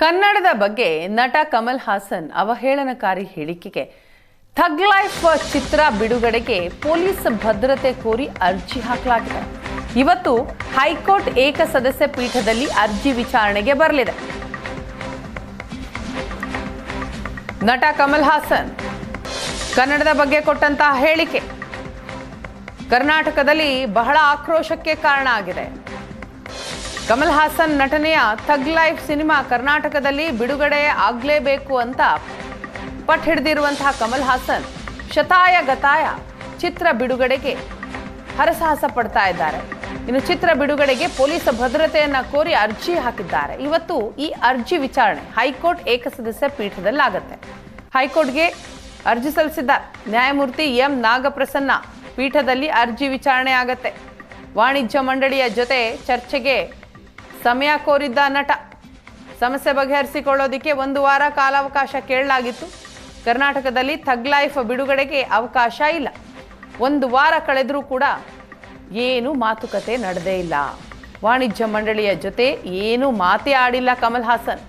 ಕನ್ನಡದ ಬಗ್ಗೆ ನಟ ಕಮಲ್ ಹಾಸನ್ ಅವಹೇಳನಕಾರಿ ಹೇಳಿಕೆಗೆ ಥಗ್ ಲೈಫ್ ಚಿತ್ರ ಬಿಡುಗಡೆಗೆ ಪೊಲೀಸ್ ಭದ್ರತೆ ಕೋರಿ ಅರ್ಜಿ ಹಾಕಲಾಗಿದೆ. ಇವತ್ತು ಹೈಕೋರ್ಟ್ ಏಕಸದಸ್ಯ ಪೀಠದಲ್ಲಿ ಅರ್ಜಿ ವಿಚಾರಣೆಗೆ ಬರಲಿದೆ. ನಟ ಕಮಲ್ ಹಾಸನ್ ಕನ್ನಡದ ಬಗ್ಗೆ ಕೊಟ್ಟಂತಹ ಹೇಳಿಕೆ. ಕರ್ನಾಟಕದಲ್ಲಿ ಬಹಳ ಆಕ್ರೋಶಕ್ಕೆ ಕಾರಣ ಆಗಿದೆ. ಕಮಲ್ ಹಾಸನ್ ನಟನೆಯ ಥಗ್ ಲೈಫ್ ಸಿನಿಮಾ ಕರ್ನಾಟಕದಲ್ಲಿ ಬಿಡುಗಡೆ ಆಗಲೇಬೇಕು ಅಂತ ಪಟ್ ಹಿಡಿದಿರುವಂತಹ ಕಮಲ್ ಹಾಸನ್ ಶತಾಯ ಗತಾಯ ಚಿತ್ರ ಬಿಡುಗಡೆಗೆ ಹರಸಾಹಸ ಪಡ್ತಾ ಇದ್ದಾರೆ. ಇನ್ನು ಚಿತ್ರ ಬಿಡುಗಡೆಗೆ ಪೊಲೀಸ್ ಭದ್ರತೆಯನ್ನು ಕೋರಿ ಅರ್ಜಿ ಹಾಕಿದ್ದಾರೆ. ಇವತ್ತು ಈ ಅರ್ಜಿ ವಿಚಾರಣೆ ಹೈಕೋರ್ಟ್ ಏಕಸದಸ್ಯ ಪೀಠದಲ್ಲಾಗತ್ತೆ. ಹೈಕೋರ್ಟ್ಗೆ ಅರ್ಜಿ ಸಲ್ಲಿಸಿದ್ದ ನ್ಯಾಯಮೂರ್ತಿ ಎಂ ನಾಗಪ್ರಸನ್ನ ಪೀಠದಲ್ಲಿ ಅರ್ಜಿ ವಿಚಾರಣೆ ಆಗತ್ತೆ. ವಾಣಿಜ್ಯ ಮಂಡಳಿಯ ಜೊತೆ ಚರ್ಚೆಗೆ ಸಮಯ ಕೋರಿದ್ದ ನಟ ಸಮಸ್ಯೆ ಬಗೆಹರಿಸಿಕೊಳ್ಳೋದಕ್ಕೆ ಒಂದು ವಾರ ಕಾಲಾವಕಾಶ ಕೇಳಲಾಗಿತ್ತು. ಕರ್ನಾಟಕದಲ್ಲಿ ಥಗ್ ಲೈಫ್ ಬಿಡುಗಡೆಗೆ ಅವಕಾಶ ಇಲ್ಲ. ಒಂದು ವಾರ ಕಳೆದರೂ ಕೂಡ ಏನು ಮಾತುಕತೆ ನಡೆದೇ ಇಲ್ಲ. ವಾಣಿಜ್ಯ ಮಂಡಳಿಯ ಜೊತೆ ಏನು ಮಾತೇ ಆಡಿಲ್ಲ ಕಮಲ್ ಹಾಸನ್.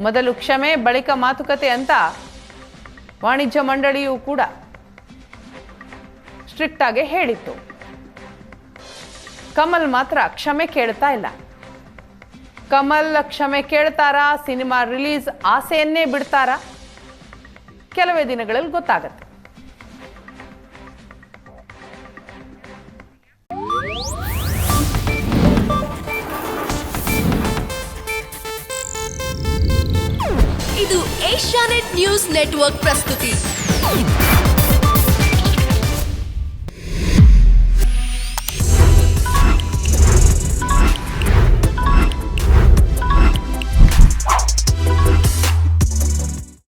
ಮೊದಲು ಕ್ಷಮೆ, ಬಳಿಕ ಮಾತುಕತೆ ಅಂತ ವಾಣಿಜ್ಯ ಮಂಡಳಿಯೂ ಕೂಡ ಸ್ಟ್ರಿಕ್ಟ್ ಆಗಿ ಹೇಳಿತ್ತು. ಕಮಲ್ ಮಾತ್ರ ಕ್ಷಮೆ ಕೇಳ್ತಾ ಇಲ್ಲ. ಕಮಲ್ ಕ್ಷಮೆ ಕೇಳ್ತಾರಾ? ಸಿನಿಮಾ ರಿಲೀಸ್ ಆಸೆಯನ್ನೇ ಬಿಡ್ತಾರಾ? ಕೆಲವೇ ದಿನಗಳಲ್ಲಿ ಗೊತ್ತಾಗತ್ತೆ. ಇದು ಏಷ್ಯಾನೆಟ್ ನ್ಯೂಸ್ ನೆಟ್ವರ್ಕ್ ಪ್ರಸ್ತುತಿ.